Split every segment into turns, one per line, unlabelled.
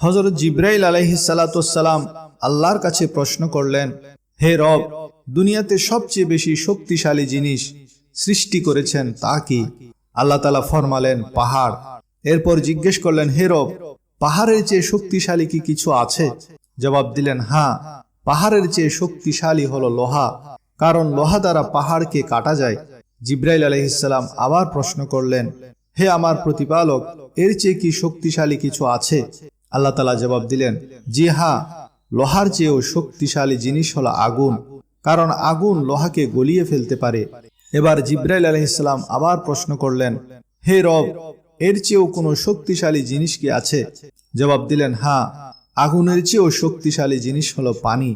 হজরত জিব্রাইল আলহিসাল্লাম আল্লাহর কাছে প্রশ্ন করলেন, হে রব, দুনিয়াতে সবচেয়ে বেশি শক্তিশালী জিনিস সৃষ্টি করেছেন তা কি? আল্লাহ তালা ফরমালেন, পাহাড়। এরপর জিজ্ঞেস করলেন, হে রব, পাহাড়ের চেয়ে শক্তিশালী কি কিছু আছে? জবাব দিলেন হ্যাঁ পাহাড়ের চেয়ে শক্তিশালী হলো লোহা, কারণ লোহা দ্বারা পাহাড়কে কাটা যায়। জিব্রাইল আলহিসাল্লাম আবার প্রশ্ন করলেন, হে আমার প্রতিপালক, এর চেয়ে কি শক্তিশালী কিছু আছে? আল্লাহ তালা জবাব দিলেন, জি হা লোহার চেয়েও শক্তিশালী জিনিস হলো আগুন, কারণ আগুন লোহাকে গলিয়ে ফেলতে পারে। এবার জিব্রাইল আলহিসাল্লাম আবার প্রশ্ন করলেন, হে রব, এর চেয়েও কোনো শক্তিশালী জিনিস কি আছে? জবাব দিলেন হ্যাঁ আগুনের চেয়েও শক্তিশালী জিনিস হলো পানি,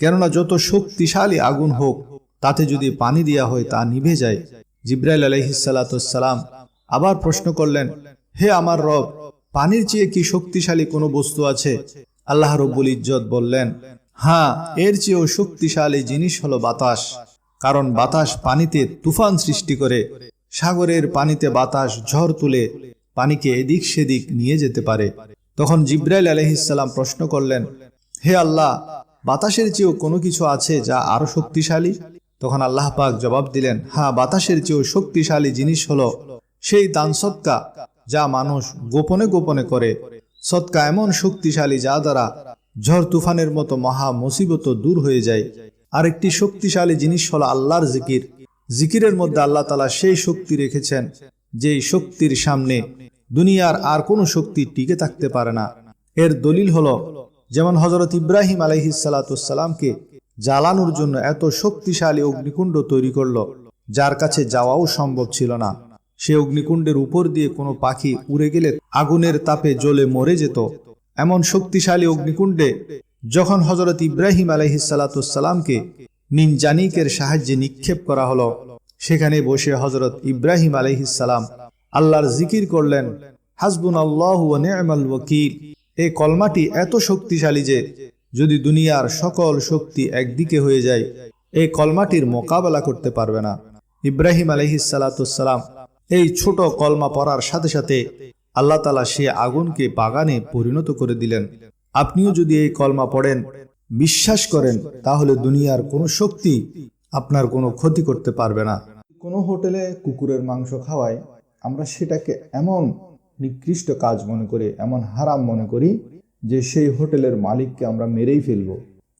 কেননা যত শক্তিশালী আগুন হোক, তাতে যদি পানি দেওয়া হয় তা নিভে যায়। জিব্রাইল আলহিসাল্লাম আবার প্রশ্ন করলেন, হে আমার রব পানির চেয়ে কি শক্তিশালী কোনো বস্তু আছে? আল্লাহ রব্বুল ইজ্জত বললেন হ্যাঁ এর চেয়েও শক্তিশালী জিনিস হলো বাতাস। কারণ বাতাস পানিতে তুফান সৃষ্টি করে। সাগরের পানিতে বাতাস ঝড় তুলে পানিকে এদিক সেদিক নিয়ে যেতে পারে। তখন জিব্রাইল আলহিসাল্লাম প্রশ্ন করলেন, হে আল্লাহ, বাতাসের চেয়েও কোনো কিছু আছে যা আরও শক্তিশালী? তখন আল্লাহ পাক জবাব দিলেন হ্যাঁ বাতাসের চেয়েও শক্তিশালী জিনিস হলো সেই দান সৎকা যা মানুষ গোপনে গোপনে করে। সৎকা এমন শক্তিশালী যা দ্বারা ঝড় তুফানের মতো মহা মুসিবত দূর হয়ে যায়। আরেকটি শক্তিশালী জিনিস হল আল্লাহর জিকির। জিকিরের মধ্যে আল্লাহ তালা সেই শক্তি রেখেছেন, যেই শক্তির সামনে দুনিয়ার আর কোনো শক্তি টিকে থাকতে পারে না। এর দলিল হলো, যেমন হজরত ইব্রাহিম আলহিসাল্লাতুসাল্লামকে জ্বালানোর জন্য এত শক্তিশালী অগ্নিকুণ্ড তৈরি করল, যার কাছে যাওয়াও সম্ভব ছিল না। সে অগ্নিকুণ্ডের উপর দিয়ে কোনো পাখি উড়ে গেলে আগুনের তাপে জ্বলে মরে যেত। এমন শক্তিশালী অগ্নিকুণ্ডে যখন হজরত ইব্রাহিম আলহিসাল্লাতুসাল্লামকে নিনজানিকের সাহায্যে নিক্ষেপ করা হলো, সেখানে বসে হজরত ইব্রাহিম আলহিসাল্লাম আল্লাহর জিকির করলেন হাসবুন আল্লাহ নেমাল ওকিল এই কলমাটি এত শক্তিশালী যে, যদি দুনিয়ার সকল শক্তি একদিকে হয়ে যায় এই কলমাটির মোকাবেলা করতে পারবে না। ইব্রাহিম আলহিসাল্লাতুসাল্লাম এই ছোট কলমা পড়ার সাথে সাথে আল্লাহ তালা সে আগুনকে বাগানে পরিণত করে দিলেন। আপনিও যদি এই কলমা পড়েন, বিশ্বাস করেন, তাহলে দুনিয়ার কোনো শক্তি আপনার কোনো ক্ষতি করতে পারবে না। কোনো হোটেলে কুকুরের মাংস খাওয়ায় আমরা সেটাকে এমন নিকৃষ্ট কাজ মনে করি, এমন হারাম মনে করি যে সেই হোটেলের মালিককে আমরা মেরেই ফেলব।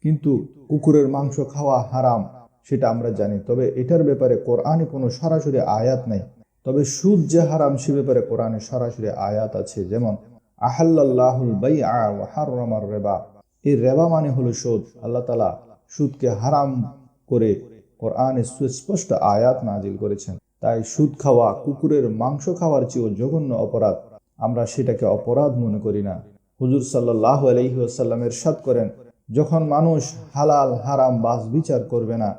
কিন্তু কুকুরের মাংস খাওয়া হারাম, সেটা আমরা জানি। তবে এটার ব্যাপারে কোরআনে কোনো সরাসরি আয়াত নেই। তবে সুদ যে হারাম সে ব্যাপারে কোরআনে সরাসরি আয়াত আছে, যেমন আহাল্লাহুল বাই আহার রেবা। এই রেবা মানে হলো সুদ। আল্লাহ তালা সুদকে হারাম করে কোরআনে সুস্পষ্ট আয়াত নাজিল করেছেন। তাই সুদ খাওয়া, কুকুরের মাংস খাওয়ার চেয়েও জঘন্য অপরাধ। আমরা সেটাকে অপরাধ মনে করি না। হুজুর সাল্লাহ আলহিহাসাল্লামের সাদ করেন, যখন মানুষ হালাল, হারাম, বাস বিচার করবে না,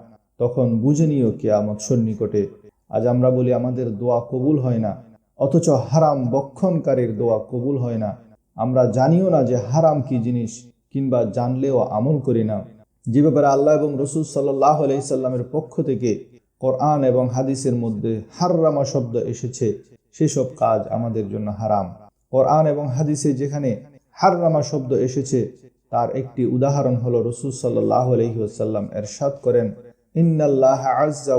তখন বুঝে নিও কেয়ামত সন্নিকটে আজ আমরা বলি আমাদের দোয়া কবুল হয় না, অথচ হারাম বক্ষণকারীর দোয়া কবুল হয় না। আমরা জানিও না যে হারাম কি জিনিস, কিংবা জানলেও আমল করি না। যে ব্যাপারে আল্লাহ এবং রসুল সাল্লাহ আলাইসাল্লামের পক্ষ থেকে কোরআন এবং হাদিসের মধ্যে হাররামা শব্দ এসেছে, সেসব কাজ আমাদের জন্য হারাম। কোরআন এবং হাদিসে যেখানে হাররামা শব্দ এসেছে, তার একটি উদাহরণ হলো রসুল সাল্লাহ আলহিহাসাল্লাম এরশাদ করেন ইন্নাল্লাহ আজ্জা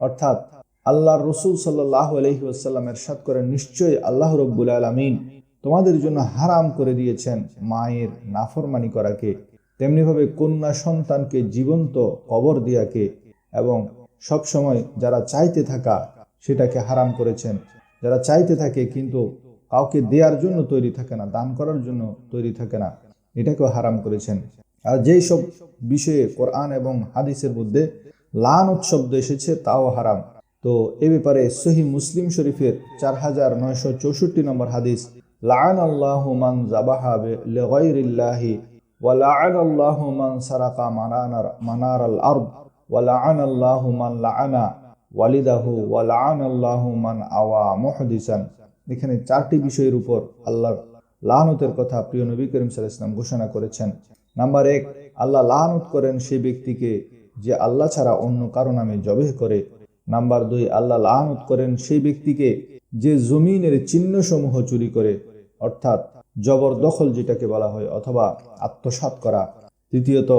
অর্থাৎ আল্লাহর করেন, নিশ্চয়ই আল্লাহ রব্বুল তোমাদের জন্য হারাম করে দিয়েছেন মায়ের নাফরমানি করাকে, তেমনিভাবে কন্যা সন্তানকে জীবন্ত কবর দিয়াকে এবং সব সময় যারা চাইতে থাকা সেটাকে হারাম করেছেন। যারা চাইতে থাকে কিন্তু কাউকে দেওয়ার জন্য তৈরি থাকে না, দান করার জন্য তৈরি থাকে না। এটাকেও হারাম করেছেন। আর যেই সব বিষয়ে কোরআন এবং হাদিসের মধ্যে লান উৎশব্দ এসেছে, তাও হারাম। তো এ ব্যাপারে সহি মুসলিম শরীফের চার হাজার নয়শো চৌষট্টি নম্বর হাদিস লান আল্লাহ মান জাবাহা লেগাইরিল্লাহি ওয়া লাআন আল্লাহ মান সারাকা মানানার মানার আল আরদ, ওয়া লাআন আল্লাহ মান লাআনা, ওয়ালিদাহু, ওয়া লাআন এখানে চারটি বিষয়ের উপর আল্লাহর লানতের কথা প্রিয় নবী করিম ইসলাম ঘোষণা করেছেন। নাম্বার এক, আল্লাহ লানত করেন সেই ব্যক্তিকে যে আল্লাহ ছাড়া অন্য কারও নামে জবেহ করে। নাম্বার দুই, আল্লাহ লানত করেন সেই ব্যক্তিকে যে জমিনের চিহ্ন সমূহ চুরি করে, অর্থাৎ জবরদখল যেটাকে বলা হয়, অথবা আত্মসাৎ করা। তৃতীয়ত,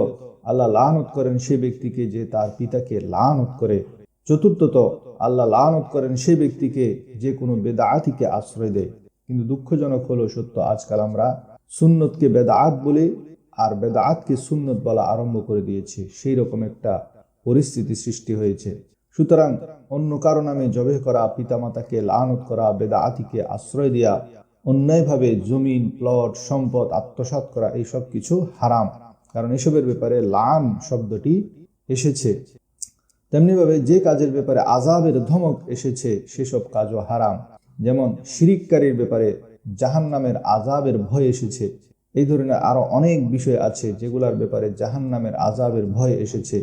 আল্লাহ লানত করেন সেই ব্যক্তিকে যে তার পিতাকে লানত করে। চতুর্থত আল্লাহ লানত করেন সেই ব্যক্তিকে যে কোনো বেদাআতিকে আশ্রয় দেয়। কিন্তু দুঃখজনক হলো সত্য, আজকাল আমরা সুন্নতকে বেদাআত বলে আর বেদাআতকে সুন্নত বলা আরম্ভ করে দিয়েছি। সেই রকম একটা পরিস্থিতি সৃষ্টি হয়েছে। সুতরাং অন্য কারও নামে জবে করা, পিতামাতাকে লানত করা, বেদাআতিকে আশ্রয় দেওয়া অন্যায়ভাবে জমিন, প্লট, সম্পদ, আত্মসাৎ করা, এইসব কিছু হারাম। কারণ এসবের ব্যাপারে লান শব্দটি এসেছে। তেমনিভাবে যে কাজের ব্যাপারে আজাবের ধমক এসেছে, সেসব কাজও হারাম। যেমন শিরিককারীর ব্যাপারে জাহান নামের আজাবের ভয় এসেছে। এই ধরনের আরও অনেক বিষয় আছে যেগুলার ব্যাপারে জাহান নামের আজাবের ভয় এসেছে।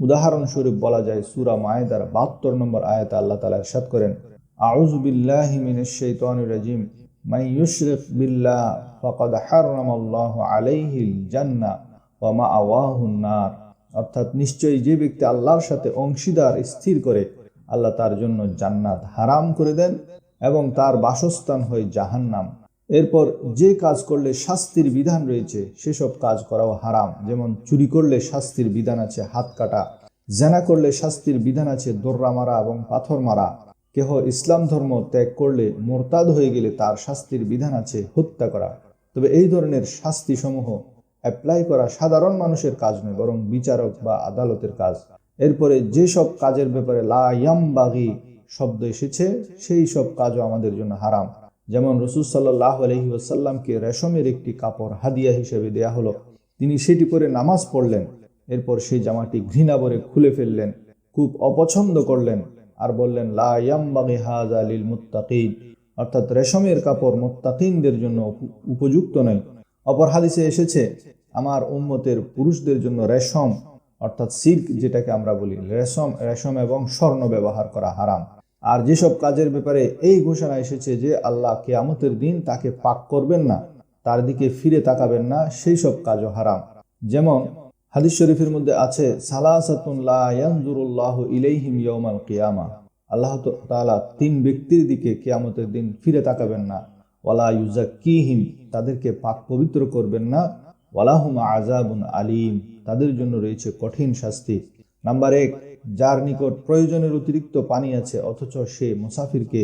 উদাহরণস্বরূপ বলা যায়, সুরা মায়েদার বাহাত্তর নম্বর আয়াতে আল্লাহ তালা ইরশাদ করেন, আউযু বিল্লাহি রাজিম মাই ইউশরিক বিল্লাহ ফাকাদ হারামাল্লাহু আলাইহিল জান্নাহ ওয়া মাআওয়াহুন নার। অর্থাৎ নিশ্চয়ই যে ব্যক্তি আল্লাহর সাথে অংশীদার, স্থির করে, আল্লাহ তার জন্য জান্নাত হারাম করে দেন এবং তার বাসস্থান হয় জাহান্নাম। এরপর যে কাজ করলে শাস্তির বিধান রয়েছে, সেসব কাজ করাও হারাম। যেমন চুরি করলে শাস্তির বিধান আছে হাত কাটা, জেনা করলে শাস্তির বিধান আছে দোররা মারা এবং পাথর মারা। কেহ ইসলাম ধর্ম ত্যাগ করলে মোরতাদ হয়ে গেলে তার শাস্তির বিধান আছে হত্যা করা। তবে এই ধরনের শাস্তি সমূহ অ্যাপ্লাই করা সাধারণ মানুষের কাজ নয়, বরং বিচারক বা আদালতের কাজ। এরপরে যেসব কাজের ব্যাপারে লা ইয়ামবাগি শব্দ এসেছে, সেই সব কাজও আমাদের জন্য হারাম। যেমন রসুল সাল্লাহ আলহি রেশমের একটি কাপড় হাদিয়া হিসেবে দেয়া হলো। তিনি সেটি পরে নামাজ পড়লেন, এরপর সেই জামাটি ঘৃণা ভরে খুলে ফেললেন, খুব অপছন্দ করলেন আর বললেন, লা ইয়ামবাগি হাজা লিল মুত্তাকিন। অর্থাৎ রেশমের কাপড় মুত্তাকিনদের জন্য উপ- উপযুক্ত নয়। অপর হাদিসে এসেছে, আমার উম্মতের পুরুষদের জন্য রেশম, অর্থাৎ সিল্ক যেটাকে আমরা বলি, রেশম রেশম এবং স্বর্ণ ব্যবহার করা হারাম। আর যেসব কাজের ব্যাপারে এই ঘোষণা এসেছে যে আল্লাহ কেয়ামতের দিন তাকে পাক করবেন না, তার দিকে ফিরে তাকাবেন না, সেই সব কাজও হারাম। যেমন হাদিস শরীফের মধ্যে আছে কিয়ামা। আল্লাহ তিন ব্যক্তির দিকে কেয়ামতের দিন ফিরে তাকাবেন না। ওয়ালা ইউজাক্কিহিম তাদেরকে পাক পবিত্র করবেন না। ওয়ালাহুম আজাবুন আলিম, তাদের জন্য রয়েছে কঠিন শাস্তি। নাম্বার এক, যার নিকট প্রয়োজনের অতিরিক্ত পানি আছে, অথচ সে মুসাফিরকে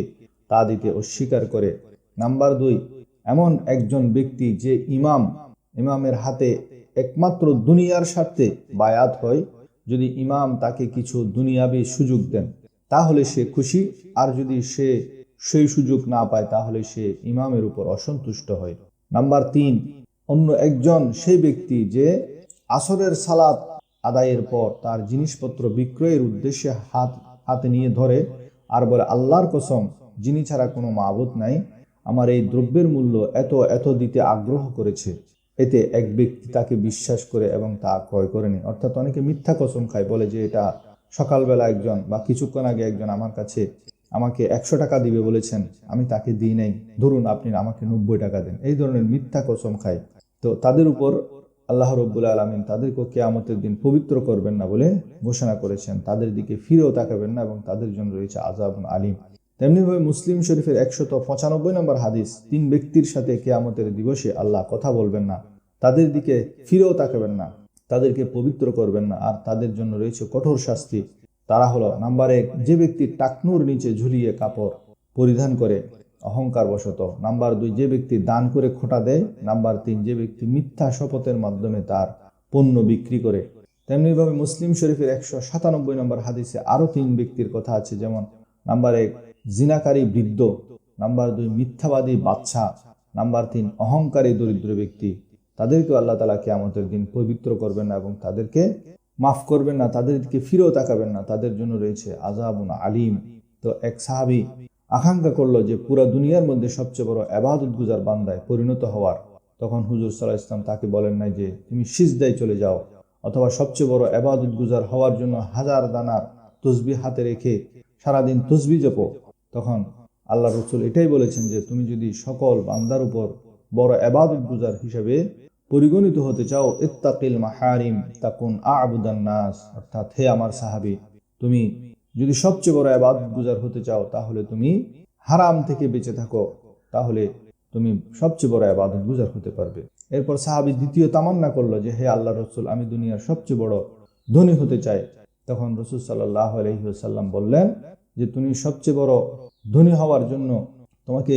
তা দিতে অস্বীকার করে। নাম্বার দুই, এমন একজন ব্যক্তি যে ইমাম, ইমামের হাতে একমাত্র দুনিয়ার স্বার্থে বায়াত হয়, যদি ইমাম তাকে কিছু দুনিয়াবি সুযোগ দেন, তাহলে সে খুশি, আর যদি সে সেই সুযোগ না পায়, তাহলে সে ইমামের উপর অসন্তুষ্ট হয়। নাম্বার তিন, অন্য একজন সেই ব্যক্তি যে আসরের সালাত আদায়ের পর তার জিনিসপত্র বিক্রয়ের উদ্দেশ্যে হাত, হাতে নিয়ে ধরে, আর বলে, আল্লাহর কসম, যিনি ছাড়া কোনো মাবুদ নাই, আমার এই দ্রব্যের মূল্য এত এত দিতে আগ্রহ করেছে। এতে এক ব্যক্তি তাকে বিশ্বাস করে এবং তা ক্রয় করেনি অর্থাৎ অনেকে মিথ্যা কসম খায়, বলে যে এটা সকালবেলা একজন বা কিছুক্ষণ আগে একজন আমার কাছে আমাকে একশো টাকা দিবে বলেছেন, আমি তাকে দিই নাই। ধরুন আপনি আমাকে নব্বই টাকা দেন। এই ধরনের মিথ্যা কসম খায় তো তাদের উপর আল্লাহ রব্বুল আলমিন তাদেরকে কেয়ামতের দিন পবিত্র করবেন না বলে ঘোষণা করেছেন। তাদের দিকে ফিরেও তাকাবেন না এবং তাদের জন্য রয়েছে আজাবুন আলিম। তেমনিভাবে মুসলিম শরীফের একশত পঁচানব্বই নম্বর হাদিস, তিন ব্যক্তির সাথে কেয়ামতের দিবসে আল্লাহ কথা বলবেন না। তাদের দিকে ফিরেও তাকাবেন না। তাদেরকে পবিত্র করবেন না। আর তাদের জন্য রয়েছে কঠোর শাস্তি। তারা হলো নাম্বার এক, যে ব্যক্তি টাকনুর নিচে ঝুলিয়ে কাপড় পরিধান করে অহংকার বশত নাম্বার দুই, যে ব্যক্তি দান করে খোটা দেয়, নাম্বার তিন, যে ব্যক্তি মিথ্যা শপথের মাধ্যমে তার পণ্য বিক্রি করে। তেমনিভাবে মুসলিম শরীফের একশো সাতানব্বই নম্বর হাদিসে আরও তিন ব্যক্তির কথা আছে, যেমন নাম্বার এক, জিনাকারী বৃদ্ধ। নাম্বার দুই, মিথ্যাবাদী বাচ্চা নাম্বার তিন, অহংকারী দরিদ্র ব্যক্তি। তাদেরকেও আল্লাহ তালা কেয়ামতের দিন পবিত্র করবেন না এবং তাদেরকে মাফ করবেন না তাদের দিকে ফিরেও তাকাবেন না, তাদের জন্য রয়েছে আজাবুন আলিম। তো এক সাহাবি আকাঙ্ক্ষা করল যে পুরা দুনিয়ার মধ্যে সবচেয়ে বড় আবাদত গুজার বান্দায় পরিণত হওয়ার। তখন হুজুর সাল্লাহ ইসলাম তাকে বলেন নাই যে, তুমি সিজদায় চলে যাও, অথবা সবচেয়ে বড় আবাদত গুজার হওয়ার জন্য হাজার দানার তসবি হাতে রেখে সারাদিন তসবি জপো। তখন আল্লাহ রসুল এটাই বলেছেন যে, তুমি যদি সকল বান্দার উপর বড় আবাদত গুজার হিসেবে পরিগণিত হতে চাও, ইত্তাকিল মাহারিম, তাকুন আবুদান নাস, অর্থাৎ হে আমার সাহাবি, তুমি যদি সবচেয়ে বড় আবাদত গুজার হতে চাও, তাহলে তুমি হারাম থেকে বেঁচে থাকো, তাহলে তুমি সবচেয়ে বড় আবাদত গুজার হতে পারবে। এরপর সাহাবি দ্বিতীয় তামান্না করল যে, হে আল্লাহ রসুল, আমি দুনিয়ার সবচেয়ে বড় ধনী হতে চাই। তখন রসুল সাল্লাহ আলহিহাল্লাম বললেন যে, তুমি সবচেয়ে বড় ধনী হওয়ার জন্য তোমাকে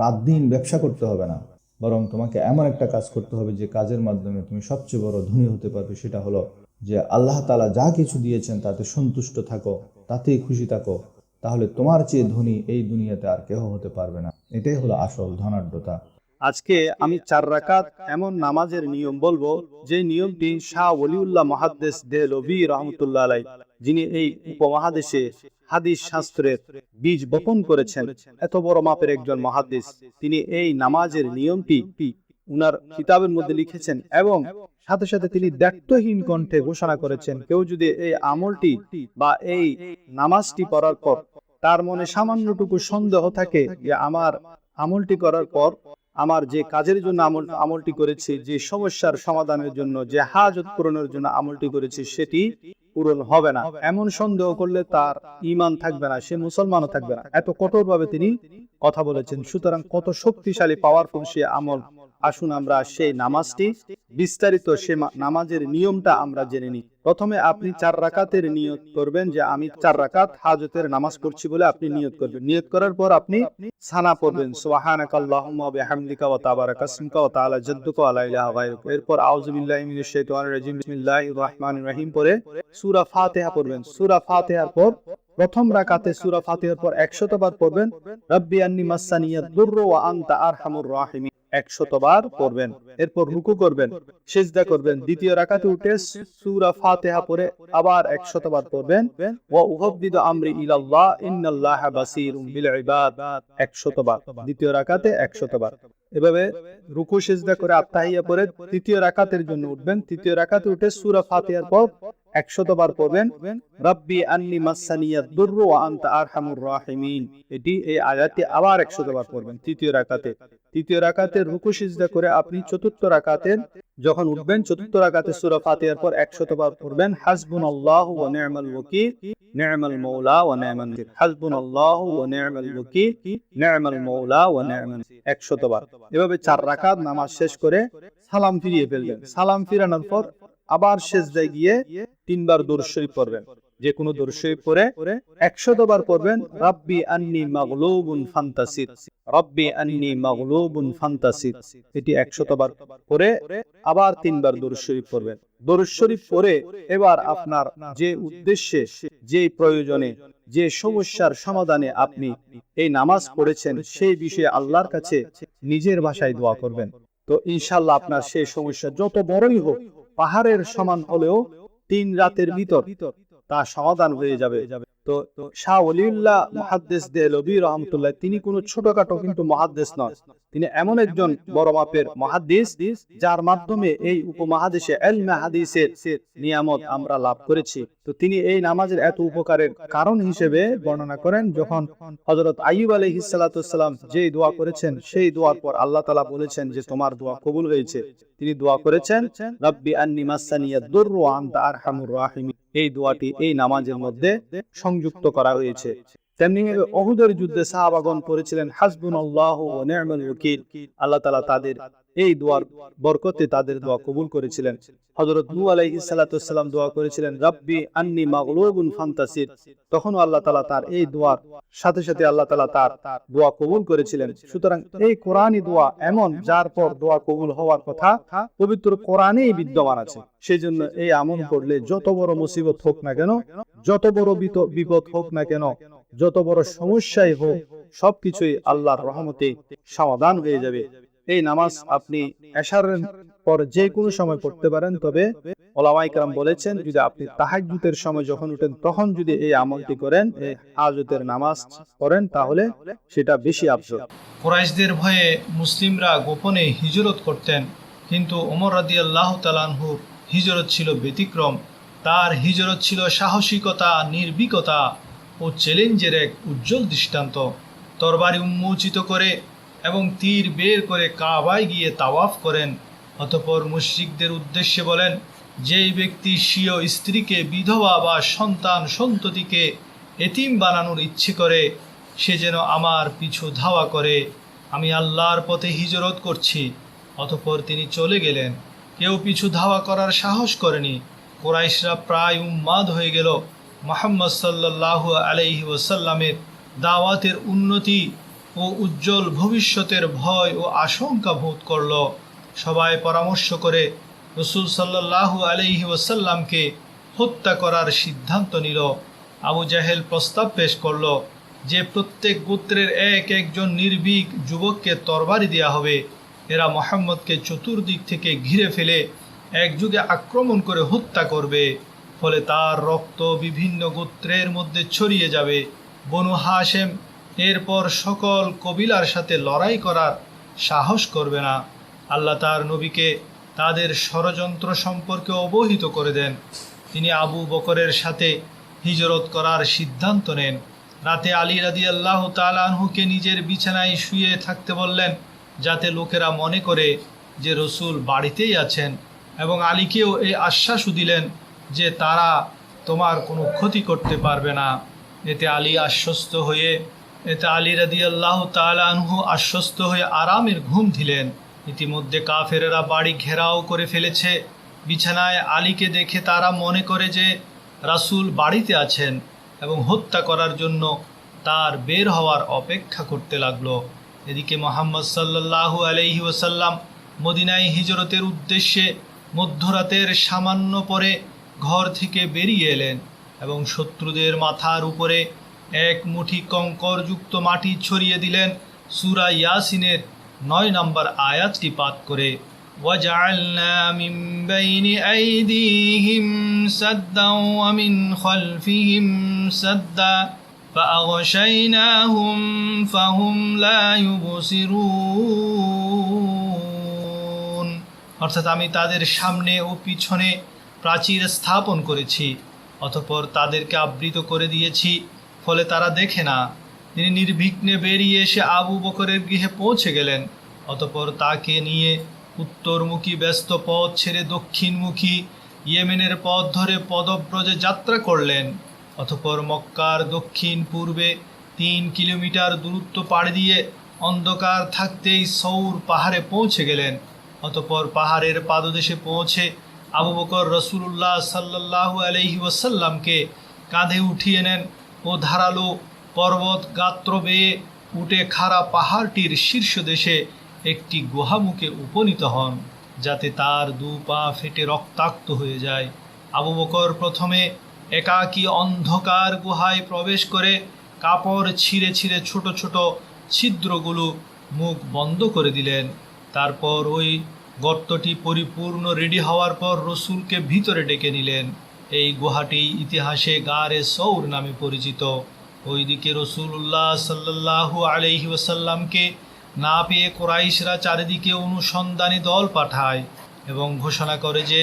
রাত দিন ব্যবসা করতে হবে না। বরং তোমাকে এমন একটা কাজ করতে হবে যে কাজের মাধ্যমে তুমি সবচেয়ে বড় ধনী হতে পারবে, সেটা হলো যে আল্লাহ তালা যা কিছু দিয়েছেন তাতে সন্তুষ্ট থাকো, তাতেই খুশি থাকো। তাহলে তোমার চেয়ে ধনী এই দুনিয়াতে আর কেহ হতে পারবে না। এটাই হলো আসল ধনাঢ্যতা।
আজকে আমি চার রাকাত এমন নামাজের নিয়ম বলব যে নিয়মটি শাহ ওলিউল্লাহ মহাদ্দেশ দেহলভি রহমতুল্লাহ আলাই যিনি এই উপমহাদেশে হাদিস শাস্ত্রের বীজ বপন করেছেন। এত বড় মাপের একজন মহাদ্দেশ তিনি এই নামাজের নিয়মটি উনার কিতাবের মধ্যে লিখেছেন এবং সাথে সাথে তিনি দায়িত্বহীন কণ্ঠে ঘোষণা করেছেন, কেউ যদি এই আমলটি বা এই নামাজটি পড়ার পর তার মনে সামান্যটুকু সন্দেহ থাকে যে আমার আমলটি করার পর আমার যে কাজের জন্য আমল, আমলটি করেছি, যে সমস্যার সমাধানের জন্য, যে হাজত পূরণের জন্য আমলটি করেছি, সেটি পূরণ হবে না। এমন সন্দেহ করলে তার ইমান থাকবে না, সে মুসলমানও থাকবে না। এত কঠোরভাবে তিনি কথা বলেছেন। সুতরাং কত শক্তিশালী পাওয়ারফুল সে আমল আসুন আমরা সেই নামাজটি, বিস্তারিত সে নামাজের নিয়মটা আমরা জেনে নিই। প্রথমে আপনি চার রাকাতের নিয়ত করবেন যে আমি চার রাকাত হাজতের নামাজ পড়ছি বলে আপনি নিয়ত করবেন। নিয়ত করার পর আপনি সানা পড়বেন। এরপর রহিম পড়বেন। পর প্রথম রাকাতে সূরা পর 100 বার পড়বেন। রব্বি আন্নি মাসানিয়াদ দুররু ওয়া আনতা আরহামুর রাহিমিন। একশত বার পড়বেন। এরপর রুকু করবেন, সেজদা করবেন, দ্বিতীয় রাকাতে উঠে সূরা ফাতিহা পড়ে আবার একশত বার পড়বেন আমরি ইলাল্লাহ বিল ইবাদ একশত বার দ্বিতীয় রাকাতে একশত বার এভাবে রুকু, সেজদা করে আত্মাহিয়া পড়ে তৃতীয় রাকাতের জন্য উঠবেন। তৃতীয় রাকাতে উঠে সূরা ফাতিহার পর একশত বার পড়বেন, রব্বি আন্নি আনতা আরহামুর রাহিমিন। এটি এই আয়াতটি আবার তৃতীয় রাকাতে। তৃতীয় রাকাতে রুকু, সিজদা করে আপনি চতুর্থ রাকাতের যখন উঠবেন, চতুর্থ রাকাতে সূরা ফাতিহার পর 100 বার পড়বেন, হাসবুনাল্লাহু ওয়া ওয়াকিল। মাওলা ওয়া ওয়া ওয়াকিল। মাওলা ওয়া নি'মাল নাসির 100 বার এভাবে চার রাকাত নামাজ শেষ করে সালাম ফিরিয়ে ফেলবেন। সালাম ফিরানোর পর আবার সেজদায় গিয়ে তিনবার দরুদ শরীফ পড়বেন। যে কোনো দরুদ শরীফ পড়ে 100 বার পড়বেন। রাব্বি আন্নি মাগলুবুন ফান্তাসির। রব্বি আন্নি মাগলুবুন ফান্তাসির। এটি 100 বার পরে আবার তিনবার দরুদ শরীফ পড়বেন। দরুদ শরীফ পড়ে এবার আপনার যে উদ্দেশ্যে যে প্রয়োজনে যে সমস্যার সমাধানে আপনি এই নামাজ পড়েছেন সেই বিষয়ে আল্লাহর কাছে নিজের ভাষায় দোয়া করবেন। তো ইনশাল্লাহ আপনার সেই সমস্যা যত বড়ই হোক পাহাড়ের সমান হলেও তিন রাতের ভিতর তা সমাধান হয়ে যাবে। তো শাহ ওলিউল্লাহ মহাদ্দেশ দেলবি রহমতুল্লাহ, তিনি কোনো ছোটখাটো কিন্তু মহাদ্দেশ নন। তিনি এমন একজন বড় মাপের মহাদ্দেশ যার মাধ্যমে এই উপমহাদেশে এলমে হাদিসের নিয়ামত আমরা লাভ করেছি। তো তিনি এই নামাজের এত উপকারের কারণ হিসেবে বর্ণনা করেন, যখন হজরত আইব আলহিসাল্লাম যেই দোয়া করেছেন, সেই দোয়ার পর আল্লাহ তালা বলেছেন যে, তোমার দোয়া কবুল হয়েছে। তিনি দোয়া করেছেন, রব্বি আন্নি মাসানিয়া দুররু আনতা আরহামুর রাহিমিন। এই দোয়াটি এই নামাজের মধ্যে সংযুক্ত করা হয়েছে। তেমনি অহুদের যুদ্ধে সাহাবাগন করেছিলেন হাসবুন আল্লাহ আল্লাহ তাআলা তাদের এই দোয়ার বরকতে তাদের দোয়া কবুল করেছিলেন। হযরত নূহ আলাইহিস সালাতু সালাম দোয়া করেছিলেন, রাব্বি আন্নি মাগলুবুন ফান্তাসির। তখন আল্লাহ তাআলা তার এই দোয়ার, সাথে সাথে আল্লাহ তাআলা তার দোয়া কবুল করেছিলেন। সুতরাং এই কোরআনি দোয়া এমন যার পর দোয়া কবুল হওয়ার কথা পবিত্র কোরআনেই বিদ্যমান আছে। সেই জন্য এই আমল করলে যত বড় মুসিবত হোক না কেন, যত বড় বিপদ হোক না কেন, যত বড় সমস্যাই হোক, সবকিছুই আল্লাহর রহমতে সমাধান হয়ে যাবে। এই নামাজ আপনি এশারের পর যে কোনো সময় পড়তে পারেন, তবে ওলামাই কালাম বলেছেন, যদি আপনি তাহাজ্জুদের সময় যখন উঠেন, তখন যদি এই আমলটি করেন এই হাজতের নামাজ পড়েন, তাহলে সেটা বেশি আফসর
কুরাইশদের ভয়ে মুসলিমরা গোপনে হিজরত করতেন, কিন্তু ওমর রাদি আল্লাহ তালানহুর হিজরত ছিল ব্যতিক্রম। তার হিজরত ছিল সাহসিকতা, নির্ভীকতা ও চ্যালেঞ্জের এক উজ্জ্বল দৃষ্টান্ত। তরবারি উন্মোচিত করে এবং তীর বের করে কাবায় গিয়ে তাওয়াফ করেন। অতপর মুশরিকদের উদ্দেশ্যে বলেন, যেই ব্যক্তি স্বীয় স্ত্রীকে, বিধবা বা সন্তান সন্ততিকে এতিম বানানোর ইচ্ছে করে, সে যেন আমার পিছু ধাওয়া করে। আমি আল্লাহর পথে হিজরত করছি। অতঃপর তিনি চলে গেলেন। কেউ পিছু ধাওয়া করার সাহস করেনি। কোরাইশরা প্রায় উম্মাদ হয়ে গেল। মোহাম্মদ সাল্লাহ আলাইহি ওসাল্লামের দাওয়াতের উন্নতি ও উজ্জ্বল ভবিষ্যতের ভয় ও আশঙ্কা বোধ করল। সবাই পরামর্শ করে রসুল সাল্লাহ আলাইহি ওসাল্লামকে হত্যা করার সিদ্ধান্ত নিল। আবু জাহেল প্রস্তাব পেশ করল যে, প্রত্যেক গোত্রের এক একজন নির্ভীক যুবককে তরবারি দেওয়া হবে। এরা মোহাম্মদকে চতুর্দিক থেকে ঘিরে ফেলে একযুগে আক্রমণ করে হত্যা করবে। ফলে তার রক্ত বিভিন্ন গোত্রের মধ্যে ছড়িয়ে যাবে। বনু হাসেম এরপর সকল কবিলার সাথে লড়াই করার সাহস করবে না। আল্লাহ তার নবীকে তাদের ষড়যন্ত্র সম্পর্কে অবহিত করে দেন। তিনি আবু বকরের সাথে হিজরত করার সিদ্ধান্ত নেন। রাতে আলী রাদি আল্লাহ তালানহুকে নিজের বিছানায় শুয়ে থাকতে বললেন, যাতে লোকেরা মনে করে যে রসুল বাড়িতেই আছেন। এবং আলীকেও এই আশ্বাসও দিলেন যে তারা তোমার কোনো ক্ষতি করতে পারবে না। এতে আলী আশ্বস্ত হয়ে এতে আলী রাদি আল্লাহ তালানহু আশ্বস্ত হয়ে আরামের ঘুম দিলেন। ইতিমধ্যে কাফেরেরা বাড়ি ঘেরাও করে ফেলেছে। বিছানায় আলীকে দেখে তারা মনে করে যে রাসূল বাড়িতে আছেন এবং হত্যা করার জন্য তার বের হওয়ার অপেক্ষা করতে লাগল। এদিকে মোহাম্মদ সাল্লাল্লাহু আলাইহি ওসাল্লাম মদিনায় হিজরতের উদ্দেশ্যে মধ্যরাতের সামান্য পরে ঘর থেকে বেরিয়ে এলেন এবং শত্রুদের মাথার উপরে এক মুঠি কঙ্করযুক্ত মাটি ছড়িয়ে দিলেন সুরা ইয়াসিনের নয় নম্বর আয়াতটি পাঠ করে وجعلنا من بين أيديهم سدا ومن خلفهم سدا فأغشيناهم فهم لا يبصرون অর্থাৎ আমি তাদের সামনে ও পিছনে প্রাচীর স্থাপন করেছি অতঃপর তাদেরকে আবৃত করে দিয়েছি ফলে তারা দেখে না। তিনি নির্বিঘ্নে বেরিয়ে এসে আবু বকরের গৃহে পৌঁছে গেলেন। অতপর তাকে নিয়ে উত্তরমুখী ব্যস্ত পথ ছেড়ে দক্ষিণমুখী ইয়েমেনের পথ ধরে পদব্রজে যাত্রা করলেন। অতঃপর মক্কার দক্ষিণ পূর্বে তিন কিলোমিটার দূরত্ব পাড়ি দিয়ে অন্ধকার থাকতেই সৌর পাহাড়ে পৌঁছে গেলেন। অতপর পাহাড়ের পাদদেশে পৌঁছে আবু বকর রসুল্লাহ সাল্লাহ আলহি ওয়াসাল্লামকে কাঁধে উঠিয়ে নেন। ও ধারালো পর্বত গাত্র বেয়ে উঠে খাড়া পাহাড়টির শীর্ষ দেশে একটি গুহামুখে উপনীত হন, যাতে তার দু পা ফেটে রক্তাক্ত হয়ে যায়। আবু বকর প্রথমে একাকী অন্ধকার গুহায় প্রবেশ করে কাপড় ছিঁড়ে ছিঁড়ে ছোট ছোট ছিদ্রগুলো মুখ বন্ধ করে দিলেন। তারপর ওই গর্তটি পরিপূর্ণ রেডি হওয়ার পর রসুলকে ভিতরে ডেকে নিলেন। এই গুহাটি ইতিহাসে গারে সৌর নামে পরিচিত। ওইদিকে রসুল্লাহ সাল্লাহু আলহি ওসাল্লামকে না পেয়ে কোরাইশরা চারিদিকে অনুসন্ধানী দল পাঠায় এবং ঘোষণা করে যে,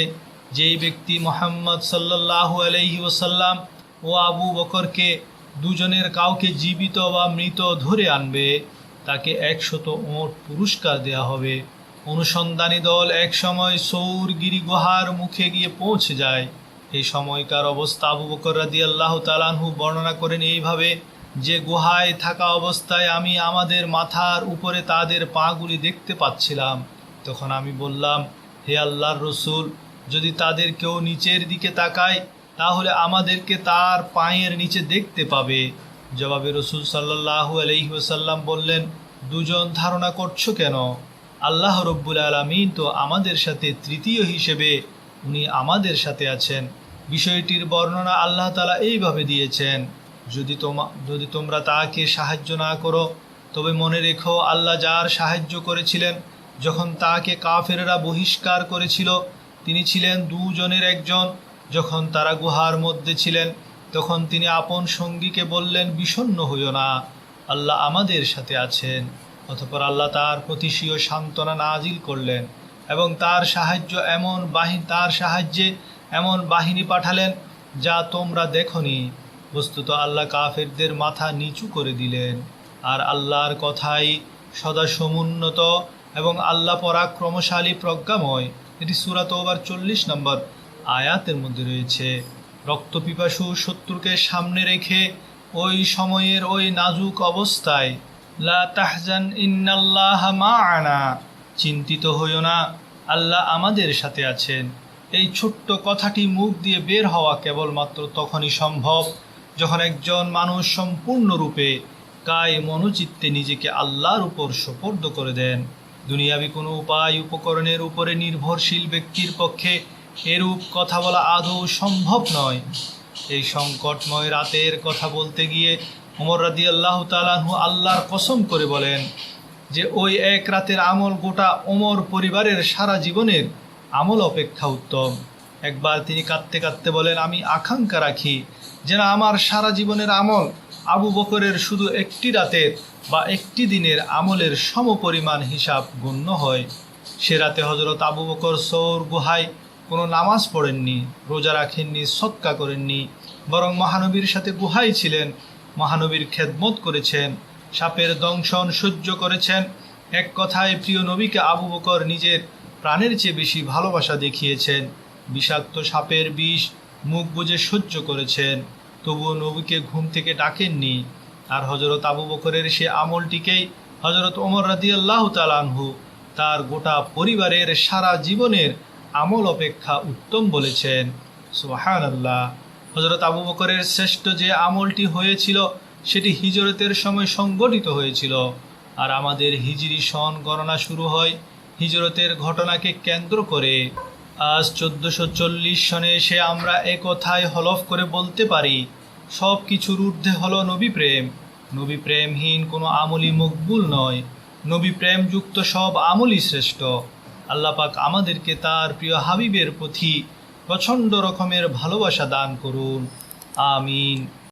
যেই ব্যক্তি মোহাম্মদ সাল্লাহ আলহি ওসাল্লাম ও আবু বকরকে দুজনের কাউকে জীবিত বা মৃত ধরে আনবে, তাকে একশত ওঁট পুরস্কার দেয়া হবে। অনুসন্ধানী দল এক সময় সৌরগিরি গুহার মুখে গিয়ে পৌঁছে যায়। এই সময়কার অবস্থা আবু বকর রাদি আল্লাহ তালানহু বর্ণনা করেন এইভাবে, যে গুহায় থাকা অবস্থায় আমি আমাদের মাথার উপরে তাদের পাগুলি দেখতে পাচ্ছিলাম। তখন আমি বললাম, হে আল্লাহর রসুল, যদি তাদের কেউ নিচের দিকে তাকায়, তাহলে আমাদেরকে তার পায়ের নিচে দেখতে পাবে। জবাবে রসুল সাল্লাহু আলহি ওসাল্লাম বললেন, দুজন ধারণা করছ কেন? আল্লাহ রব্বুল আলমিন তো আমাদের সাথে তৃতীয় হিসেবে, উনি আমাদের সাথে আছেন। বিষয়টির বর্ণনা আল্লাহ তালা এইভাবে দিয়েছেন, যদি তোমা, যদি তোমরা তাকে সাহায্য না করো, তবে মনে রেখো আল্লাহ যার সাহায্য করেছিলেন, যখন তাকে কাফেরেরা বহিষ্কার করেছিল, তিনি ছিলেন দুজনের একজন। যখন তারা গুহার মধ্যে ছিলেন, তখন তিনি আপন সঙ্গীকে বললেন, বিষণ্ণ হইও না, আল্লাহ আমাদের সাথে আছেন। অতপর আল্লাহ তার প্রতি স্বীয় সান্ত্বনা নাজিল করলেন এবং তার সাহায্য এমন বাহিনী, তার সাহায্যে এমন বাহিনী পাঠালেন, যা তোমরা দেখনি। বস্তুত আল্লাহ কাফেরদের মাথা নিচু করে দিলেন। আর আল্লাহর কথাই সদা সমুন্নত এবং আল্লাহ পরাক্রমশালী প্রজ্ঞাময়। এটি সুরাত ওবার চল্লিশ নম্বর আয়াতের মধ্যে রয়েছে। রক্তপিপাসু শত্রুকে সামনে রেখে ওই সময়ের ওই নাজুক অবস্থায়, লা তাহজান ইন্নাল্লাহ মা'ানা চিন্তিত হইও না, আল্লাহ আমাদের সাথে আছেন। এই ছোট্ট কথাটি মুখ দিয়ে বের হওয়া কেবলমাত্র তখনই সম্ভব যখন একজন মানুষ সম্পূর্ণরূপে কায় মনোচিত্তে নিজেকে আল্লাহর উপর সোপর্দ করে দেন। দুনিয়াবি কোনো উপায় উপকরণের উপরে নির্ভরশীল ব্যক্তির পক্ষে এরূপ কথা বলা আদৌ সম্ভব নয়। এই সংকটময় রাতের কথা বলতে গিয়ে ওমর রাদি আল্লাহ তালাহু আল্লাহর কসম করে বলেন যে, ওই এক রাতের আমল গোটা ওমর পরিবারের সারা জীবনের আমল অপেক্ষা উত্তম। একবার তিনি কাঁদতে কাঁদতে বলেন, আমি আকাঙ্ক্ষা রাখি যেন আমার সারা জীবনের আমল আবু বকরের শুধু একটি রাতের বা একটি দিনের আমলের সমপরিমাণ হিসাব গণ্য হয়। সে রাতে হজরত আবু বকর সৌর গুহায় কোনো নামাজ পড়েননি, রোজা রাখেননি সৎকা করেননি, বরং মহানবীর সাথে গুহায় ছিলেন, মহানবীর খেদমত করেছেন, সাপের দংশন সহ্য করেছেন। এক কথায়, প্রিয় নবীকে আবু বকর নিজের প্রাণের চেয়ে বেশি ভালোবাসা দেখিয়েছেন। বিষাক্ত সাপের বিষ মুখ বুজে সহ্য করেছেন। তবুও নবীকে ঘুম থেকে ডাকেননি। আর হজরত আবু বকরের সে আমলটিকেই হজরত ওমর রাদিয়াল্লাহু তালানহু তার গোটা পরিবারের সারা জীবনের আমল অপেক্ষা উত্তম বলেছেন। সুহান আল্লাহ হজরত আবু বকরের শ্রেষ্ঠ যে আমলটি হয়েছিল, সেটি হিজরতের সময় সংগঠিত হয়েছিল। আর আমাদের হিজরি সন গণনা শুরু হয় হিজরতের ঘটনাকে কেন্দ্র করে আজ চোদ্দশো চল্লিশ সনে এসে আমরা একথায় হলফ করে বলতে পারি, সব কিছুর ঊর্ধ্বে হল নবী প্রেম। নবী প্রেমহীন কোনো আমলই মকবুল নয়। নবী প্রেমযুক্ত সব আমলই শ্রেষ্ঠ। আল্লাপাক আমাদেরকে তার প্রিয় হাবিবের প্রতি প্রচণ্ড রকমের ভালোবাসা দান করুন। আমিন।